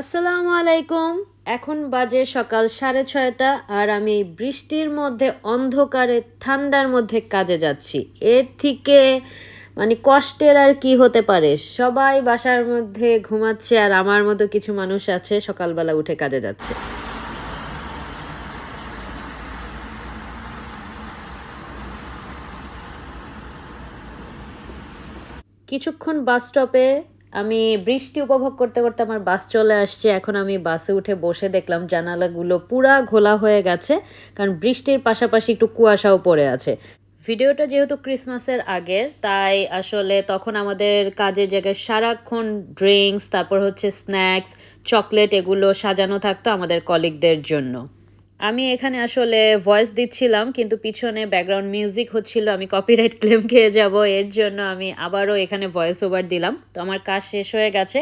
আসসালামু আলাইকুম। এখন বাজে সকাল সাড়ে ছয়টা আর আমি বৃষ্টির মধ্যে, অন্ধকারে, ঠান্ডার মধ্যে কাজে যাচ্ছি। এর থেকে মানে কষ্টের আর কি হতে পারে? সবাই বাসার মধ্যে ঘুমাচ্ছে আর আমার মতো কিছু মানুষ আছে, সকালবেলা উঠে কাজে যাচ্ছে। কিছুক্ষণ বাস স্টপে আমি বৃষ্টি উপভোগ করতে করতে আমার বাস চলে আসছে। এখন আমি বাসে উঠে বসে দেখলাম জানালাগুলো পুরা ঘোলা হয়ে গেছে, কারণ বৃষ্টির পাশাপাশি একটু কুয়াশাও পড়ে আছে। ভিডিওটা যেহেতু ক্রিসমাসের আগের, তাই আসলে তখন আমাদের কাজের জায়গায় সারাক্ষণ ড্রিঙ্কস, তারপর হচ্ছে স্ন্যাক্স, চকলেট এগুলো সাজানো থাকতো আমাদের কলিগদের জন্য। আমি এখানে আসলে ভয়েস দিচ্ছিলাম কিন্তু পিছনে ব্যাকগ্রাউন্ড মিউজিক হচ্ছিল আমি কপিরাইট ক্লেম খেয়ে যাব এর জন্য আমি আবারও এখানে ভয়েস ওভার দিলাম। তো আমার কাজ শেষ হয়ে গেছে।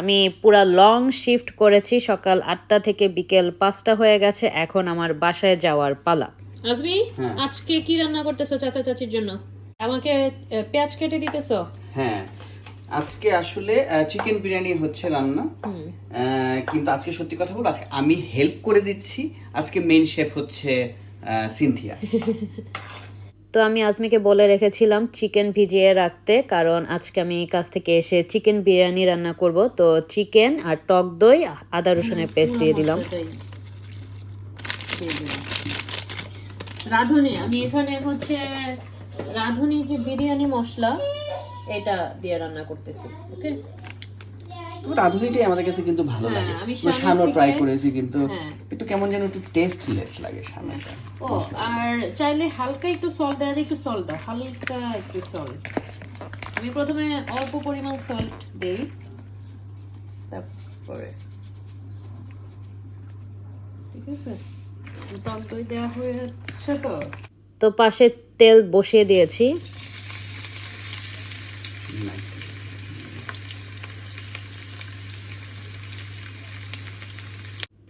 আমি পুরা লং শিফট করেছি সকাল আটটা থেকে বিকেল পাঁচটা হয়ে গেছে এখন আমার বাসায় যাওয়ার পালা। আজমি হ্যাঁ। আজকে কি রান্না করতেছো চাচা চাচির জন্য? আমাকে পেঁয়াজ কেটে দিতেছো? হ্যাঁ। আজকে আসলে চিকেন বিরিয়ানি হচ্ছে রান্না। কিন্তু আজকে সত্যি কথা বলব আজকে আমি হেল্প করে দিচ্ছি। আজকে মেইন শেফ হচ্ছে সিনথিয়া। তো আমি আজমিকে বলে রেখেছিলাম চিকেন ভিজিয়ে রাখতে কারণ আজকে আমি কাছ থেকে এসে চিকেন বিরিয়ানি রান্না করব। তো চিকেন আর টক দই আদা রসুনের পেস্ট দিয়ে দিলাম। রাঁধুনি আমি এখানে হচ্ছে রাঁধুনি যে বিরিয়ানি মশলা এটা দিয়ে রান্না করতেছি ওকে? তো রাঁধুনিটাই আমাদের কাছে কিন্তু ভালো হ্যাঁ, লাগে। আমি শানো ট্রাই করেছি কিন্তু হ্যাঁ। একটু কেমন যেন একটু টেস্টলেস লাগে শানোটা ও আর চাইলে হালকা একটু সল্ট দেওয়া যায় একটু সল্ট দাও হালকা একটু সল্ট আমি প্রথমে অল্প পরিমাণ সল্ট দেই তারপরে। ঠিক আছে? টক দই দেওয়া হয়েছে তো? তো পাশে তেল বসিয়ে দিয়েছি।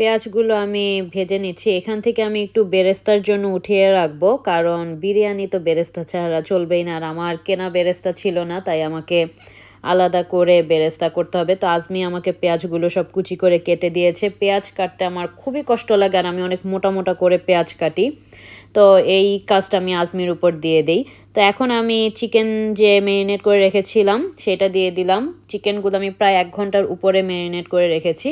পেঁয়াজগুলো আমি ভেজে নিচ্ছি। এখান থেকে আমি একটু বেরেস্তার জন্য উঠিয়ে রাখব, কারণ বিরিয়ানি তো বেরেস্তা ছাড়া চলবেই না, আর আমার কেনা বেরেস্তা ছিল না, তাই আমাকে আলাদা করে বেরেস্তা করতে হবে। তো আজমি আমাকে পেঁয়াজগুলো সব কুচি করে কেটে দিয়েছে। পেঁয়াজ কাটতে আমার খুবই কষ্ট লাগে, আর আমি অনেক মোটা মোটা করে পেঁয়াজ কাটি। তো এই কাজটা আমি আজমির উপর দিয়ে দিই। তো এখন আমি চিকেন যে ম্যারিনেট করে রেখেছিলাম, সেটা দিয়ে দিলাম। চিকেনগুলো আমি প্রায় এক ঘণ্টার উপরে ম্যারিনেট করে রেখেছি।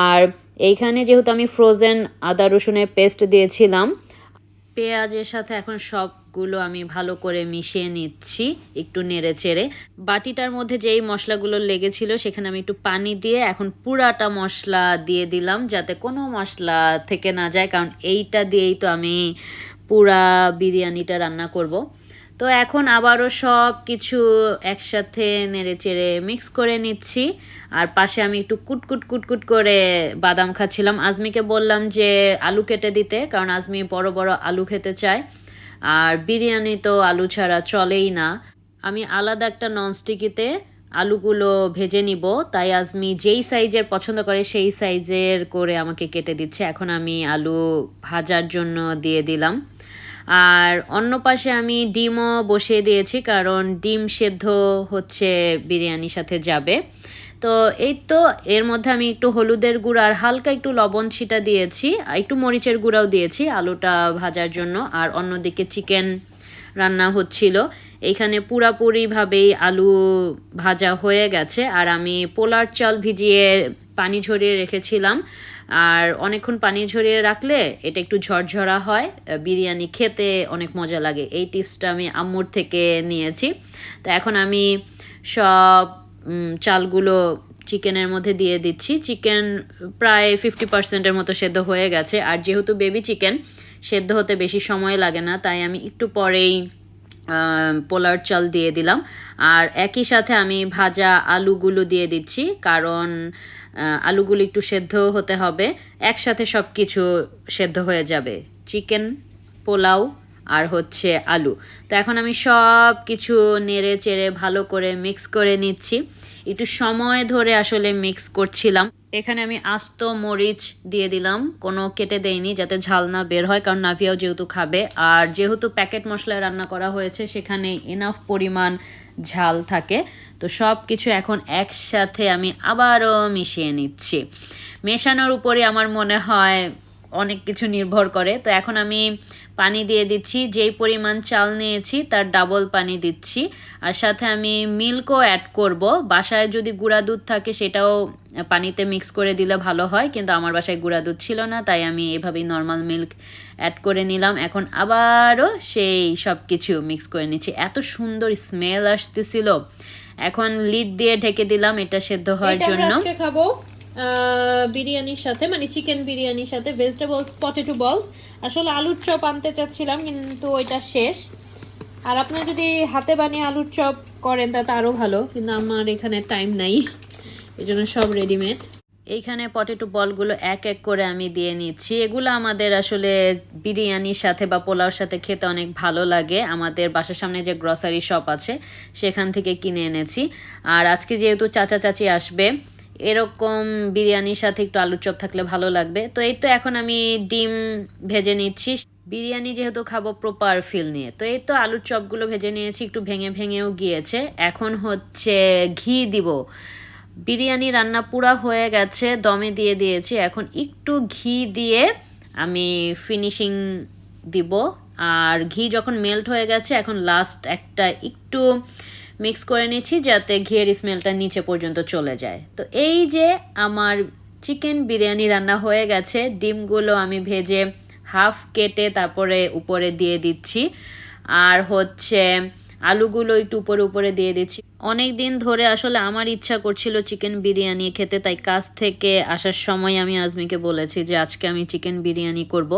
আর এইখানে যেহেতু আমি ফ্রোজেন আদা রসুনের পেস্ট দিয়েছিলাম, পেঁয়াজের সাথে এখন সবগুলো আমি ভালো করে মিশিয়ে নিচ্ছি একটু নেড়ে চেড়ে বাটিটার মধ্যে যেই মশলাগুলো লেগেছিল সেখানে আমি একটু পানি দিয়ে এখন পুরাটা মশলা দিয়ে দিলাম যাতে কোনো মশলা থেকে না যায়, কারণ এইটা দিয়েই তো আমি পুরা বিরিয়ানিটা রান্না করব। তো এখন আবারও সব কিছু একসাথে নেড়ে চেড়ে মিক্স করে নিচ্ছি। আর পাশে আমি একটু কুটকুট কুটকুট করে বাদাম খাচ্ছিলাম। আজমিকে বললাম যে আলু কেটে দিতে, কারণ আজমি বড় বড় আলু খেতে চায়। আর বিরিয়ানি তো আলু ছাড়া চলেই না। আমি আলাদা একটা ননস্টিকিতে আলুগুলো ভেজে নিব। তাই আজমি যেই সাইজের পছন্দ করে সেই সাইজের করে আমাকে কেটে দিচ্ছে। এখন আমি আলু ভাজার জন্য দিয়ে দিলাম। আর অন্য পাশে আমি ডিমও বসিয়ে দিয়েছি, কারণ ডিম সেদ্ধ হচ্ছে বিরিয়ানির সাথে যাবে। তো এই তো, এর মধ্যে আমি একটু হলুদের গুঁড়া আর হালকা একটু লবণ ছিটা দিয়েছি একটু মরিচের গুঁড়াও দিয়েছি আলুটা ভাজার জন্য। আর অন্যদিকে চিকেন রান্না হচ্ছিল। এইখানে পুরাপুরিভাবেই আলু ভাজা হয়ে গেছে, আর আমি পোলার চাল ভিজিয়ে পানি ঝরিয়ে রেখেছিলাম। আর অনেকক্ষণ পানি ঝরিয়ে রাখলে এটা একটু ঝরঝরা হয়। বিরিয়ানি খেতে অনেক মজা লাগে। এই টিপসটা আমি আম্মুর থেকে নিয়েছি। তো এখন আমি সব চালগুলো চিকেনের মধ্যে দিয়ে দিচ্ছি। চিকেন প্রায় ফিফটি পার্সেন্টের মতো সেদ্ধ হয়ে গেছে। আর যেহেতু বেবি চিকেন সেদ্ধ হতে বেশি সময় লাগে না, তাই আমি একটু পরেই পোলার চাল দিয়ে দিলাম। আর একই সাথে আমি ভাজা আলুগুলো দিয়ে দিচ্ছি। কারণ আলুগুলো একটু সেদ্ধ হতে হবে। একসাথে সব কিছু সেদ্ধ হয়ে যাবে। চিকেন, পোলাও আর হচ্ছে আলু। তো এখন আমি সব কিছু নেড়ে চেড়ে ভালো করে মিক্স করে নিচ্ছি। একটু সময় ধরে আসলে মিক্স করছিলাম। এখানে আমি আস্ত মরিচ দিয়ে দিলাম। কোনো কেটে দেইনি যাতে ঝাল না বের হয়, কারণ নাভিয়াও যেহেতু খাবে। আর যেহেতু প্যাকেট মশলায় রান্না করা হয়েছে, সেখানে এনাফ পরিমাণ ঝাল থাকে। তো সব কিছু এখন একসাথে আমি আবারও মিশিয়ে নিচ্ছি। মেশানোর উপরে আমার মনে হয় অনেক কিছু নির্ভর করে। তো এখন আমি পানি দিয়ে দিচ্ছি যেই পরিমাণ চাল নিয়েছি তার ডাবল পানি দিচ্ছি। আর সাথে আমি মিল্কও অ্যাড করব। বাসায় যদি গুঁড়া দুধ থাকে সেটাও পানিতে মিক্স করে দিলে ভালো হয় কিন্তু আমার বাসায় গুঁড়া দুধ ছিল না তাই আমি এভাবেই নর্মাল মিল্ক অ্যাড করে নিলাম। এখন আবারও সেই সব কিছু মিক্স করে নিচ্ছি। এত সুন্দর স্মেল আসতেছিল। এখন লিড দিয়ে ঢেকে দিলাম এটা সেদ্ধ হওয়ার জন্য। খাব। বিরিয়ানির সাথে মানে চিকেন বিরিয়ানির সাথে ভেজিটেবলস পটেটো বলস আসলে আলুর চপ আনতে চাচ্ছিলাম, কিন্তু ওইটা শেষ। আর আপনার যদি হাতে বানিয়ে আলুর চপ করেন তাতে আরও ভালো, কিন্তু আমার এখানে টাইম নাই। এই জন্য সব রেডিমেড এইখানে পটেটো বলগুলো এক এক করে আমি দিয়ে নিচ্ছি। এগুলো আমাদের আসলে বিরিয়ানির সাথে বা পোলাওর সাথে খেতে অনেক ভালো লাগে। আমাদের বাসার সামনে যে গ্রসারি শপ আছে, সেখান থেকে কিনে এনেছি। আর আজকে যেহেতু চাচা চাচি আসবে এরকম বিরিয়ানির সাথে একটু আলুর চপ থাকলে ভালো লাগবে। তো এই তো এখন আমি ডিম ভেজে নিচ্ছি। বিরিয়ানি যেহেতু খাব প্রপার ফিল নিয়ে, তো এই তো আলুর চপগুলো ভেজে নিয়েছি, একটু ভেঙে ভেঙেও গিয়েছে। এখন হচ্ছে ঘি দিব। বিরিয়ানি রান্না পুরা হয়ে গেছে, দমে দিয়ে দিয়েছি। এখন একটু ঘি দিয়ে আমি ফিনিশিং দিব। আর ঘি যখন মেল্ট হয়ে গেছে, এখন লাস্ট একটা একটু মিক্স করে নিচ্ছি যাতে ঘিয়ের স্মেলটা নিচে পর্যন্ত চলে যায়। তো এই যে আমার চিকেন বিরিয়ানি রান্না হয়ে গেছে, ডিমগুলো আমি ভেজে হাফ কেটে তারপরে উপরে দিয়ে দিচ্ছি। আর হচ্ছে আলুগুলো একটু উপরে উপরে দিয়ে দিচ্ছি। অনেক দিন ধরে আসলে আমার ইচ্ছা করছিল চিকেন বিরিয়ানি খেতে, তাই কাজ থেকে আসার সময় আমি আজমিকে বলেছি যে আজকে আমি চিকেন বিরিয়ানি করব।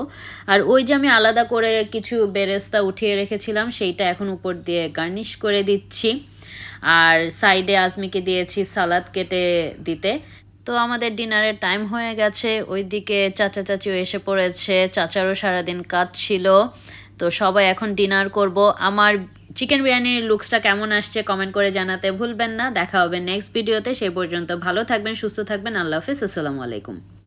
আর ওই যে আমি আলাদা করে কিছু বেরেস্তা উঠিয়ে রেখেছিলাম, সেইটা এখন উপর দিয়ে গার্নিশ করে দিচ্ছি। আর সাইডে আজমিকে দিয়েছি সালাদ কেটে দিতে। তো আমাদের ডিনারের টাইম হয়ে গেছে, ওইদিকে চাচা চাচিও এসে পড়েছে, চাচারও সারাদিন কাজ ছিল। তো সবাই এখন ডিনার করব। আমার চিকেন বিরিয়ানির লুকসটা কেমন আসছে কমেন্ট করে জানাতে ভুলবেন না। দেখা হবে নেক্সট ভিডিওতে সেই পর্যন্ত ভালো থাকবেন, সুস্থ থাকবেন। আল্লাহ হাফিজ। আসসালামু আলাইকুম।